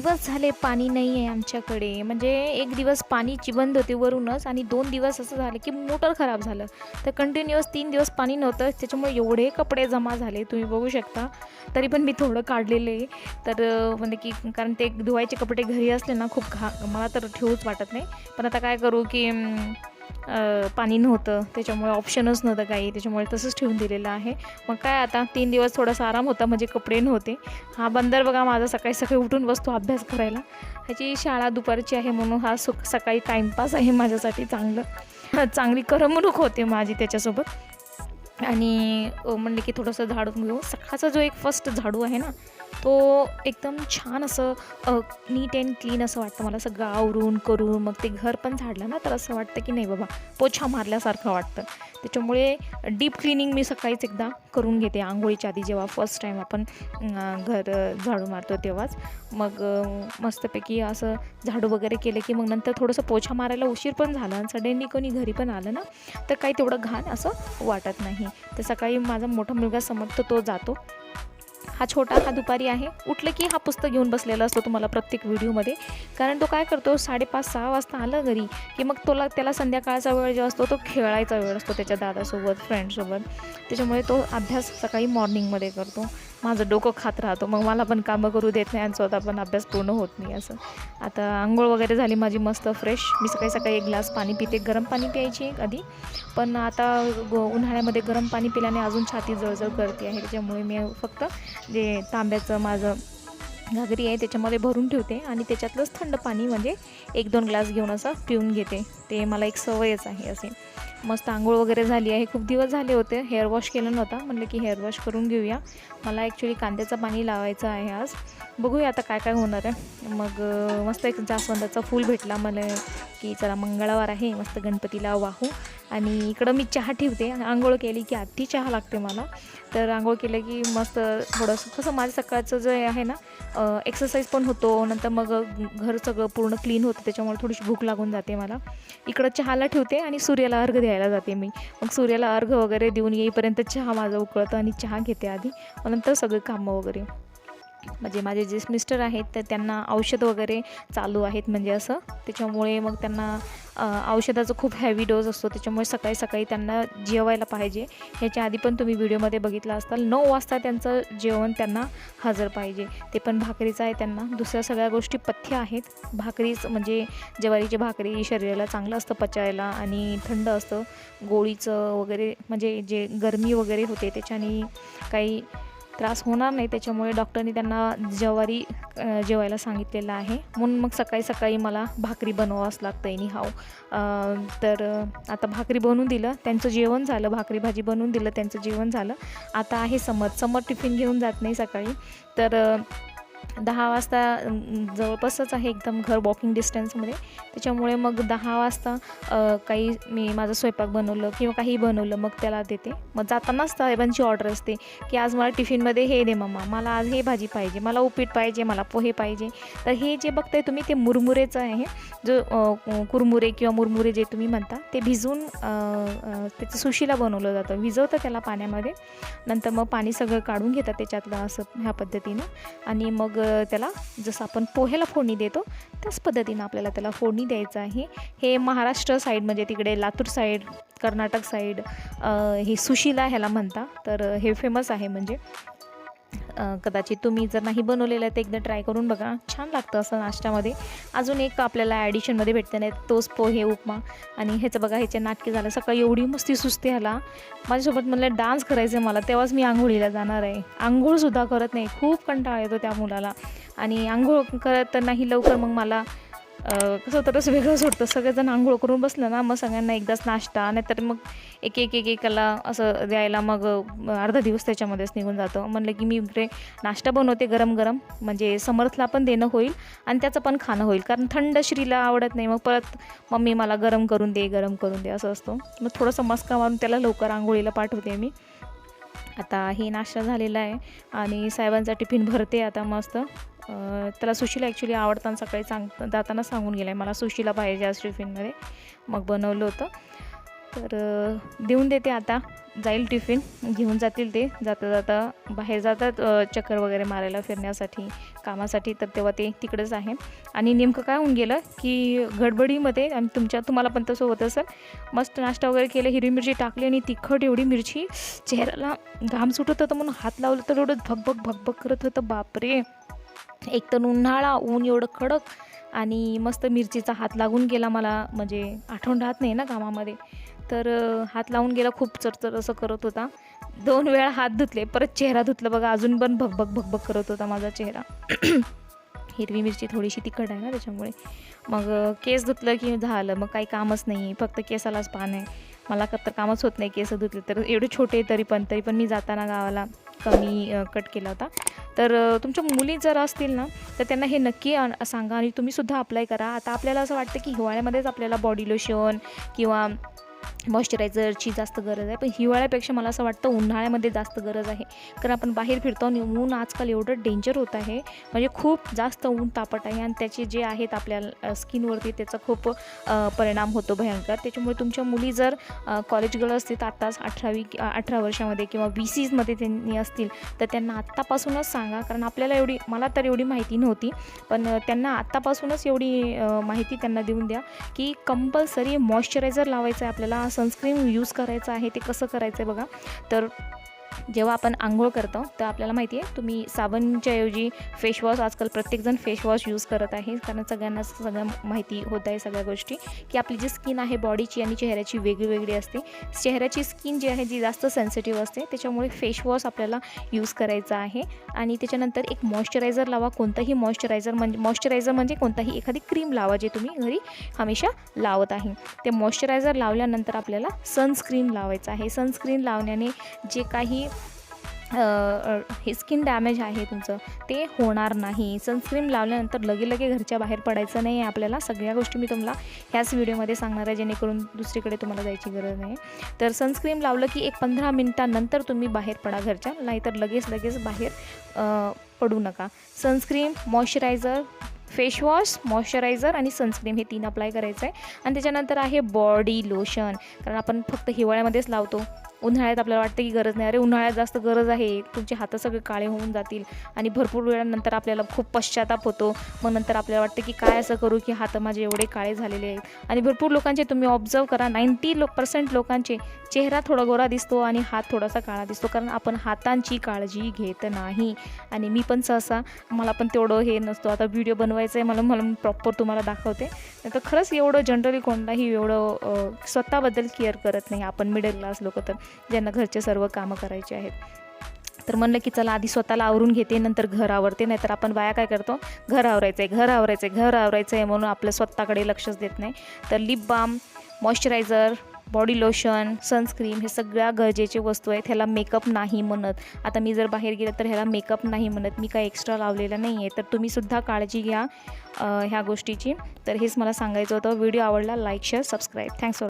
दिवस झाले पाणी नाही आहे आमच्याकडे. म्हणजे एक दिवस पाणीची बंद होती वरूनच आणि दोन दिवस असं झालं की मोटर खराब झालं. तर कंटिन्युअस तीन दिवस पाणी नव्हतं. त्याच्यामुळे एवढे कपडे जमा झाले. तुम्ही बघू शकता. तरी पण मी थोडं काढलेले तर म्हणजे की कारण ते धुवायचे कपडे घरी असले ना खूप घा मला तर ठेवूच वाटत नाही. पण आता काय करू की पाणी नव्हतं. त्याच्यामुळे ऑप्शनच नव्हतं काही. त्याच्यामुळे तसंच ठेवून दिलेलं आहे. मग काय आता तीन दिवस थोडासा आराम होता म्हणजे कपडे नव्हते. हा बंदर बघा माझा सकाळी सकाळी उठून बसतो अभ्यास करायला. ह्याची शाळा दुपारची आहे म्हणून हा सुख सकाळी टाईमपास आहे माझ्यासाठी चांगलं. चांगली करमणूक होते माझी त्याच्यासोबत. आणि म्हणले की थोडंसं झाडून घेऊ. सकाळचा जो एक फर्स्ट झाडू आहे ना तो एकदम छान असं नीट अँड क्लीन असं वाटतं मला सगळं आवरून करून. मग ते घर पण झाडलं ना तर असं वाटतं की नाही बाबा पोछा मारल्यासारखं वाटतं. त्याच्यामुळे डीप क्लिनिंग मी सकाळीच एकदा करून घेते. आंघोळीच्या आधी जेव्हा फर्स्ट टाईम आपण घर झाडू मारतो तेव्हाच. मग मस्तपैकी असं झाडू वगैरे केलं की मग नंतर थोडंसं पोछा मारायला उशीर पण झाला आणि सडनली कोणी घरी पण आलं ना तर काही तेवढं घाण असं वाटत नाही. तर सकाळी माझा मोठा मुलगा समजतो तो जातो. हा छोटा हा दुपारी आहे? उठलं की हा पुस्तक घेऊन बसलेला असतो तुम्हाला प्रत्येक व्हिडिओमध्ये. कारण तो काय करतो साडेपाच सहा वाजता आलं घरी की मग तोला त्याला संध्याकाळचा वेळ जो असतो तो खेळायचा वेळ असतो त्याच्या दादासोबत फ्रेंडसोबत त्याच्यामुळे तो अभ्यास सकाळी मॉर्निंगमध्ये करतो. माझं डोकं खात राहतो. मग मला पण कामं करू देत नाही आणि स्वतः पण अभ्यास पूर्ण होत नाही असं. आता आंघोळ वगैरे झाली माझी मस्त फ्रेश मी सकाळी सकाळी एक ग्लास पाणी पिते. गरम पाणी प्यायची आधी. पण आता ग- उन्हाळ्यामध्ये गरम पाणी पिल्याने अजून छाती जळजळ करते आहे. त्याच्यामुळे मी फक्त जे तांब्याचं माझं घागरी आहे त्याच्यामध्ये भरून ठेवते आणि त्याच्यातलंच थंड पाणी म्हणजे एक दोन ग्लास घेऊन असं पिऊन घेते. ते मला एक सवयच आहे असे मस्त आंघोळ वगैरे झाली आहे. खूप दिवस झाले होते. हेअर वॉश केलं नव्हता. म्हणलं की हेअर वॉश करून घेऊया. मला ॲक्च्युली कांद्याचं पाणी लावायचं आहे आज. बघूया आता काय काय होणार आहे. मग मस्त एक जास्वंदाचा फूल भेटला मला की चला मंगळवार आहे. मस्त गणपतीला वाहू. आणि इकडं मी चहा ठेवते. आंघोळ केली की आधी चहा लागते मला. तर आंघोळ केलं की मस्त थोडंसं कसं माझं सकाळचं जे आहे ना एक्सरसाइज पण होतो. नंतर मग घर सगळं पूर्ण क्लीन होतं. त्याच्यामुळे थोडीशी भूक लागून जाते मला. इकडं चहाला ठेवते आणि सूर्याला अर्घ घ्यायला जाते मी. मग सूर्याला अर्घ वगैरे देऊन येईपर्यंत चहा माझं उकळतं आणि चहा घेते आधी. मग नंतर सगळे कामं वगैरे. म्हणजे माझे जे मिस्टर आहेत तर त्यांना औषध वगैरे चालू आहेत म्हणजे असं. त्याच्यामुळे मग त्यांना औषधाचा औषधाचं खूप हॅवी डोस असतो. त्याच्यामुळे सकाळी सकाळी त्यांना जेवायला पाहिजे. ह्याच्या आधी पण तुम्ही व्हिडिओमध्ये बघितला असताल नऊ वाजता त्यांचं जेवण त्यांना हजर पाहिजे. ते पण भाकरीचं आहे त्यांना. दुसऱ्या सगळ्या गोष्टी पथ्य आहेत. भाकरीच म्हणजे ज्वारीची भाकरी शरीराला चांगलं असतं पचायला आणि थंड असतं. गोळीचं वगैरे म्हणजे जे गरमी वगैरे होते त्याच्याने काही त्रास होणार नाही. त्याच्यामुळे डॉक्टरनी त्यांना ज्वारी जेवायला सांगितलेलं आहे. म्हणून मग सकाळी सकाळी मला भाकरी बनवावंच लागतं एनी हाव तर आता भाकरी बनवून दिलं. त्यांचं जेवण झालं. भाकरी भाजी बनवून दिलं. त्यांचं जेवण झालं. आता आहे समर. समर टिफिन घेऊन जात नाही सकाळी. तर दहा वाजता जवळपासच आहे एकदम घर वॉकिंग डिस्टन्समध्ये त्याच्यामुळे मग दहा वाजता काही मी माझं स्वयंपाक बनवलं किंवा काही बनवलं मग त्याला देते. मग जातानाच साहेबांची ऑर्डर असते की आज मला टिफिनमध्ये हे दे मम्मा मला आज हे भाजी पाहिजे मला उपीट पाहिजे मला पोहे पाहिजे. तर हे जे बघताय तुम्ही ते मुरमुरेचं आहे. जो कुरमुरे किंवा मुरमुरे जे तुम्ही म्हणता ते भिजून त्याचं सुशीला बनवलं जातं. भिजवतं त्याला पाण्यामध्ये. नंतर मग पाणी सगळं काढून घेतात त्याच्यातलं असं ह्या पद्धतीनं. आणि मग त्याला जसं आपण पोह्याला फोडणी देतो त्याच पद्धतीनं आपल्याला त्याला फोडणी द्यायचं आहे. हे महाराष्ट्र साईड म्हणजे तिकडे लातूर साईड कर्नाटक साईड हे सुशीला ह्याला म्हणता. तर हे फेमस आहे म्हणजे. कदाचित तुम्ही जर नाही बनवलेलं आहे तर एकदा ट्राय करून बघा. छान लागतं असं नाश्त्यामध्ये. अजून एक आपल्याला ॲडिशनमध्ये भेटते नाही तोच पोहे उपमा. आणि ह्याचं बघा ह्याचे नाटके झालं. सकाळी एवढी मस्ती सुचते ह्याला. माझ्यासोबत म्हणलं डान्स करायचं आहे मला तेव्हाच मी आंघोळीला जाणार आहे. आंघोळसुद्धा करत नाही. खूप कंटाळा येतो त्या मुलाला. आणि आंघोळ करत तर नाही लवकर मग मला कसं तरच वेगळं सोडतं. सगळेजण आंघोळ करून बसलं ना मग सगळ्यांना एकदाच नाश्ता नाहीतर मग एक एक एक एकाला असं द्यायला मग अर्धा दिवस त्याच्यामध्येच निघून जातो. म्हणलं की मी इकडे नाश्ता बनवते गरम गरम म्हणजे समर्थला पण देणं होईल आणि त्याचं पण खाणं होईल. कारण थंड श्रीला आवडत नाही मग परत मम्मी मला गरम करून दे गरम करून दे असं असतो. मग थोडंसं मस्का मारून त्याला लवकर आंघोळीला पाठवते मी. आता हे नाश्ता झालेला आहे आणि साहेबांचा टिफिन भरते आता मस्त. त्याला सुशीला ॲक्च्युली आवडताना सकाळी सांग जाताना सांगून गेला आहे मला सुशीला पाहिजे आज टिफिनमध्ये मग बनवलं होतं. तर देऊन देते आता. जाईल टिफिन घेऊन जातील ते. जाता जाता बाहेर जातात चक्कर वगैरे मारायला फिरण्यासाठी कामासाठी. तर तेव्हा ते तिकडेच आहे. आणि नेमकं काय होऊन गेलं की गडबडीमध्ये आणि तुमच्या तुम्हाला पण तसं होत असेल. मस्त नाश्ता वगैरे केलं हिरवी मिरची टाकली आणि तिखट एवढी मिरची. चेहऱ्याला घाम सुटत होतं म्हणून हात लावलं तर एवढं भगभग भगभग करत होतं. बापरे! एक तर उन्हाळा ऊन एवढं कडक आणि मस्त मिरचीचा हात लागून गेला मला म्हणजे आठवण राहत नाही ना कामामध्ये. तर हात लावून गेला खूप चरचर असं करत होता. दोन वेळा हात धुतले परत चेहरा धुतला बघा अजून पण भगभग भगभग करत होता माझा चेहरा. हिरवी मिरची थोडीशी तिखट आहे ना त्याच्यामुळे. मग केस धुतलं की झालं मग काही कामच नाही फक्त केसालाच पान आहे. मला का तर कामच होत नाही केस धुतले तर एवढे छोटे तरी पण तरी पण मी जाताना गावाला कमी कट केला होता. तर तुमच्या मुली जर असतील ना तर त्यांना हे नक्की सांगा आणि तुम्हीसुद्धा अप्लाय करा. आता आपल्याला असं वाटतं की हिवाळ्यामध्येच आपल्याला बॉडी लोशन किंवा मॉइश्चरायझरची जास्त गरज आहे. पण हिवाळ्यापेक्षा मला असं वाटतं उन्हाळ्यामध्ये जास्त गरज आहे. कारण आपण बाहेर फिरतो आणि ऊन आजकाल एवढं डेंजर होत आहे. म्हणजे खूप जास्त ऊन तापट आहे आणि त्याचे जे आहेत आपल्या स्किनवरती त्याचा खूप परिणाम होतो भयंकर. त्याच्यामुळे तुमच्या मुली जर कॉलेज गर्ल असतील तर आत्ताच अठरावी अठरा वर्षामध्ये किंवा वी सीजमध्ये त्यांनी असतील तर त्यांना आत्तापासूनच सांगा. कारण आपल्याला एवढी मला तर एवढी माहिती नव्हती. पण त्यांना आत्तापासूनच एवढी माहिती त्यांना देऊन द्या की कंपल्सरी मॉइश्चरायझर लावायचं आहे आपल्याला. सनस्क्रीन यूज करायचं आहे ते कसं करायचं आहे बघा. तर जेव्हा आपण आंघोळ करतो तर आपल्याला माहिती आहे तुम्ही साबणच्या ऐवजी फेशवॉश आजकाल प्रत्येकजण फेशवॉश यूज करत आहे. कारण सगळ्यांना सगळं माहिती होत आहे सगळ्या गोष्टी की आपली जी स्किन आहे बॉडीची आणि चेहऱ्याची वेगळी वेगळी असते. चेहऱ्याची स्किन जी आहे जी जास्त सेन्सिटिव्ह असते त्याच्यामुळे फेशवॉश आपल्याला यूज करायचा आहे. आणि त्याच्यानंतर एक मॉइश्चरायझर लावा कोणताही मॉइश्चरायझर म्हणजे मॉइश्चरायझर म्हणजे कोणताही एखादी क्रीम लावा जे तुम्ही घरी हमेशा लावत आहे. ते मॉइश्चरायझर लावल्यानंतर आपल्याला सनस्क्रीन लावायचं आहे. सनस्क्रीन लावण्याने जे काही की हे स्किन डॅमेज आहे तुमचं ते होणार नाही. सनस्क्रीन लावल्यानंतर लगे लगे घरच्या बाहेर पडायचं नाही आहे आपल्याला. सगळ्या गोष्टी मी तुम्हाला ह्याच व्हिडिओमध्ये सांगणार आहे जेणेकरून दुसरीकडे तुम्हाला जायची गरज नाही. तर सनस्क्रीन लावलं की एक पंधरा मिनटानंतर तुम्ही बाहेर पडा घरच्या नाहीतर लगेच लगेच बाहेर पडू नका. सनस्क्रीन मॉइश्चरायझर फेशवॉश मॉइश्चरायझर आणि सनस्क्रीम हे तीन अप्लाय करायचं आहे आणि त्याच्यानंतर आहे बॉडी लोशन कारण आपण फक्त हिवाळ्यामध्येच लावतो. उन्हाळ्यात आपल्याला वाटतं की गरज नाही. अरे उन्हाळ्यात जास्त गरज आहे. तुमचे हात सगळे काळे होऊन जातील आणि भरपूर वेळानंतर आपल्याला खूप पश्चाताप होतो. मग नंतर आपल्याला वाटतं की काय असं करू की हात माझे एवढे काळे झालेले आहेत. आणि भरपूर लोकांचे तुम्ही ऑब्झर्व करा. नाईंटी लो पर्सेंट लोकांचे चेहरा थोडा गोरा दिसतो आणि हात थोडासा काळा दिसतो. कारण आपण हातांची काळजी घेत नाही. आणि मी पण सहसा मला पण तेवढं हे नसतो. आता व्हिडिओ बनवायचं आहे मला मला प्रॉपर तुम्हाला दाखवते. नाही तर खरंच एवढं जनरली कोणताही एवढं स्वतःबद्दल केअर करत नाही आपण मिडल क्लास लोक तर. ज्यांना घरचे सर्व कामं करायचे आहेत. तर म्हणलं की चला आधी स्वतःला आवरून घेते नंतर घर आवरते नाहीतर आपण बाया काय करतो? घर आवरायचं आहे घर आवरायचं आहे घर आवरायचं आहे म्हणून आपलं स्वतःकडे लक्षच देत नाही. तर lip balm moisturizer body lotion sunscreen हे सगळ्या गरजेचे वस्तू आहेत. ह्याला मेकअप नाही म्हणत. आता मी जर बाहेर गेलं तर ह्याला मेकअप नाही म्हणत. मी काय एक्स्ट्रा लावलेलं नाही आहे तर तुम्हीसुद्धा काळजी घ्या ह्या गोष्टीची. तर हेच मला सांगायचं होतं. व्हिडिओ आवडला like share subscribe thanks for